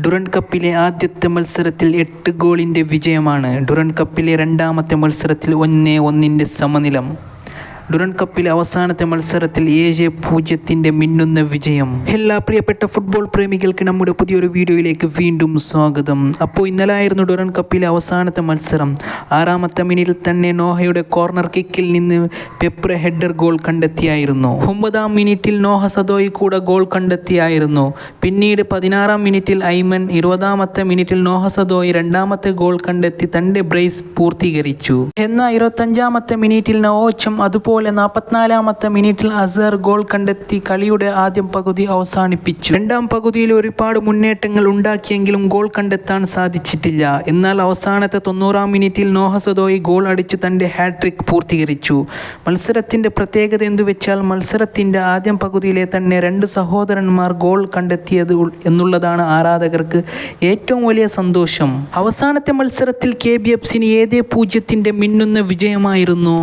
Durand കപ്പിലെ ആദ്യത്തെ മത്സരത്തിൽ എട്ട് ഗോളിന്റെ വിജയമാണ്. ഡുറൻ കപ്പിലെ രണ്ടാമത്തെ മത്സരത്തിൽ ഒന്നേ ഒന്നിന്റെ സമനിലം. ഡുറൻഡ് കപ്പിലെ അവസാനത്തെ മത്സരത്തിൽ ഏഴ് പൂജ്യത്തിന്റെ മിന്നുന്ന വിജയം. എല്ലാ പ്രിയപ്പെട്ട ഫുട്ബോൾ പ്രേമികൾക്ക് നമ്മുടെ പുതിയൊരു വീഡിയോയിലേക്ക് വീണ്ടും സ്വാഗതം. അപ്പോൾ ഇന്നലെ ആയിരുന്നു ഡുരൻ കപ്പിലെ അവസാനത്തെ മത്സരം. ആറാമത്തെ മിനിറ്റിൽ തന്നെ നോഹയുടെ കോർണർ കിക്കിൽ നിന്ന് പെപ്ര ഹെഡർ ഗോൾ കണ്ടെത്തിയായിരുന്നു. ഒമ്പതാം മിനിറ്റിൽ നോഹ സദോയി കൂടെ ഗോൾ കണ്ടെത്തിയായിരുന്നു. പിന്നീട് പതിനാറാം മിനിറ്റിൽ ഐമൻ ഇരുപതാമത്തെ മിനിറ്റിൽ നോഹ സദോയി രണ്ടാമത്തെ ഗോൾ കണ്ടെത്തി തന്റെ ബ്രേസ് പൂർത്തീകരിച്ചു. എന്നാൽ ഇരുപത്തഞ്ചാമത്തെ മിനിറ്റിൽ നവോച്ചം അതുപോലെ നാൽപ്പത്തിനാലാമത്തെ മിനിറ്റിൽ അസർ ഗോൾ കണ്ടെത്തി കളിയുടെ ആദ്യം പകുതി അവസാനിപ്പിച്ചു. രണ്ടാം പകുതിയിൽ ഒരുപാട് മുന്നേറ്റങ്ങൾ ഉണ്ടാക്കിയെങ്കിലും ഗോൾ കണ്ടെത്താൻ സാധിച്ചിട്ടില്ല. എന്നാൽ അവസാനത്തെ തൊണ്ണൂറാം മിനിറ്റിൽ നോഹസദോയി ഗോൾ അടിച്ച് തന്റെ ഹാട്രിക് പൂർത്തീകരിച്ചു. മത്സരത്തിന്റെ പ്രത്യേകത എന്തു വെച്ചാൽ മത്സരത്തിന്റെ ആദ്യം പകുതിയിലെ തന്നെ രണ്ട് സഹോദരന്മാർ ഗോൾ കണ്ടെത്തിയത് എന്നുള്ളതാണ് ആരാധകർക്ക് ഏറ്റവും വലിയ സന്തോഷം. അവസാനത്തെ മത്സരത്തിൽ കെ ബി എഫ് സിന് ഏതേ പൂജ്യത്തിന്റെ മിന്നുന്ന വിജയമായിരുന്നു?